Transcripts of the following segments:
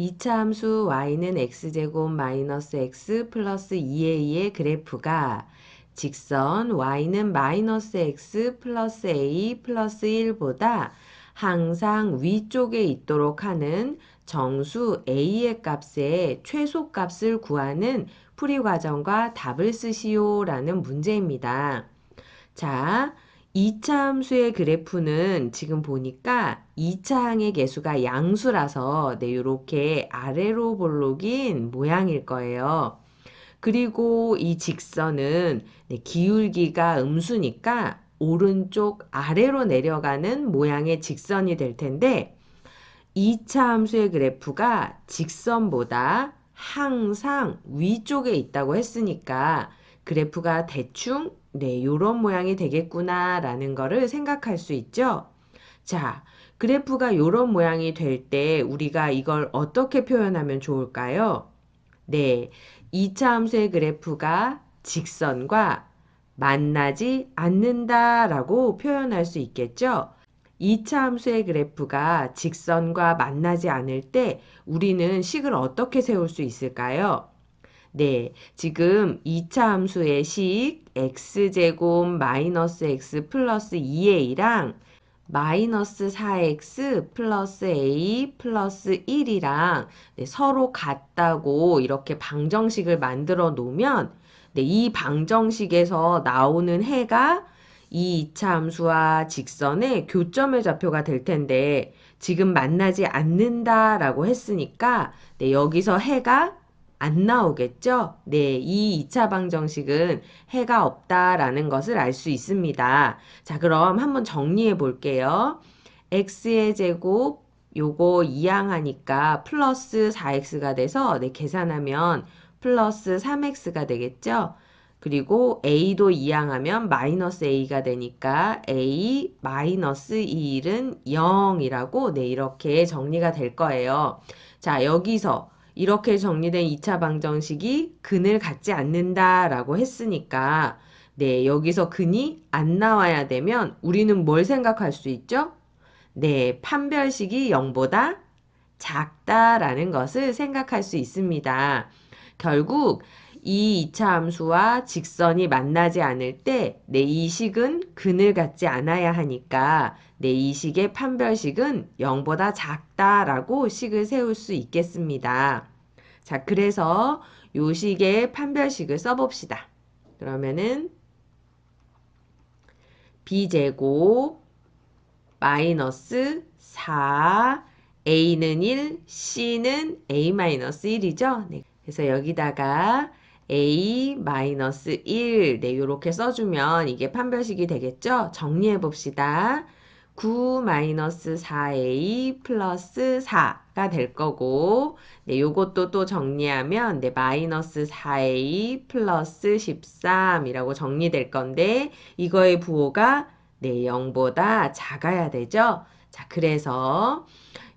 2차 함수 y는 x제곱 마이너스 x 플러스 2a의 그래프가 직선 y는 마이너스 x 플러스 a 플러스 1보다 항상 위쪽에 있도록 하는 정수 a의 값의 최소값을 구하는 풀이 과정과 답을 쓰시오 라는 문제입니다. 자, 2차 함수의 그래프는 지금 보니까 2차 항의 개수가 양수라서 네, 이렇게 아래로 볼록인 모양일 거예요. 그리고 이 직선은 네, 기울기가 음수니까 오른쪽 아래로 내려가는 모양의 직선이 될 텐데 2차 함수의 그래프가 직선보다 항상 위쪽에 있다고 했으니까 그래프가 대충 네, 요런 모양이 되겠구나 라는 거를 생각할 수 있죠. 자, 그래프가 요런 모양이 될 때 우리가 이걸 어떻게 표현하면 좋을까요? 네, 2차 함수의 그래프가 직선과 만나지 않는다 라고 표현할 수 있겠죠. 2차 함수의 그래프가 직선과 만나지 않을 때 우리는 식을 어떻게 세울 수 있을까요? 네, 지금 2차 함수의 식 x제곱 마이너스 x 플러스 2a랑 마이너스 4x 플러스 a 플러스 1이랑 네, 서로 같다고 이렇게 방정식을 만들어 놓으면 네, 이 방정식에서 나오는 해가 이 2차 함수와 직선의 교점의 좌표가 될 텐데 지금 만나지 않는다라고 했으니까 네, 여기서 해가 안 나오겠죠? 네, 이 2차 방정식은 해가 없다라는 것을 알 수 있습니다. 자, 그럼 한번 정리해 볼게요. x의 제곱 요거 이항하니까 플러스 4x가 돼서 네, 계산하면 플러스 3x가 되겠죠? 그리고 a도 이항하면 마이너스 a가 되니까 a 마이너스 2은 0이라고 네, 이렇게 정리가 될 거예요. 자, 여기서 이렇게 정리된 2차 방정식이 근을 갖지 않는다라고 했으니까 네, 여기서 근이 안 나와야 되면 우리는 뭘 생각할 수 있죠? 네, 판별식이 0보다 작다라는 것을 생각할 수 있습니다. 결국 이 2차 함수와 직선이 만나지 않을 때 내 이 식은 근을 갖지 않아야 하니까 내 이 식의 판별식은 0보다 작다라고 식을 세울 수 있겠습니다. 자, 그래서 요 식의 판별식을 써봅시다. 그러면은 b제곱 마이너스 4 a는 1, c는 a-1이죠. 네. 그래서 여기다가 a-1 네, 요렇게 써주면 이게 판별식이 되겠죠? 정리해 봅시다. 9-4a 플러스 4가 될 거고 네, 요것도 또 정리하면 네, 마이너스 4a 플러스 13이라고 정리될 건데 이거의 부호가 네, 0보다 작아야 되죠? 자, 그래서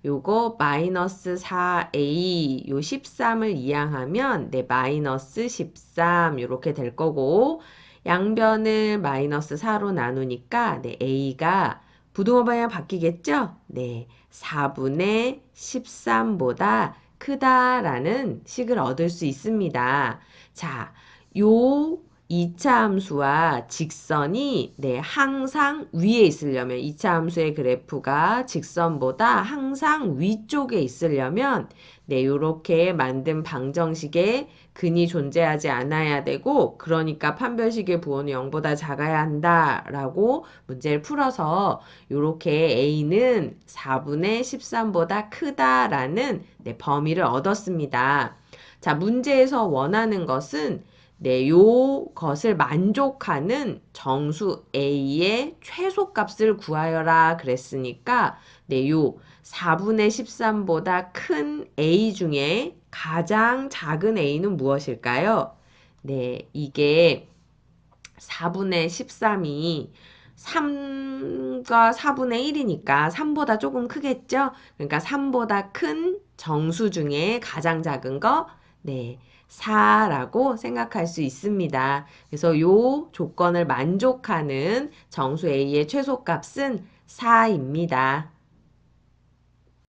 요거 마이너스 4a 요 13을 이항하면 네 마이너스 13 이렇게 될 거고 양변을 마이너스 4로 나누니까 네 a가 부동호 방향 바뀌겠죠? 네 4분의 13보다 크다라는 식을 얻을 수 있습니다. 자, 요 2차 함수와 직선이 네, 항상 위에 있으려면 2차 함수의 그래프가 직선보다 항상 위쪽에 있으려면 네, 이렇게 만든 방정식에 근이 존재하지 않아야 되고 그러니까 판별식의 부호는 0보다 작아야 한다라고 문제를 풀어서 이렇게 A는 4분의 13보다 크다라는 네, 범위를 얻었습니다. 자, 문제에서 원하는 것은 네, 요 것을 만족하는 정수 A의 최소값을 구하여라 그랬으니까 네, 요 4분의 13보다 큰 A 중에 가장 작은 A는 무엇일까요? 네, 이게 4분의 13이 3과 4분의 1이니까 3보다 조금 크겠죠? 그러니까 3보다 큰 정수 중에 가장 작은 거, 네, 4라고 생각할 수 있습니다. 그래서 요 조건을 만족하는 정수 A의 최소값은 4입니다.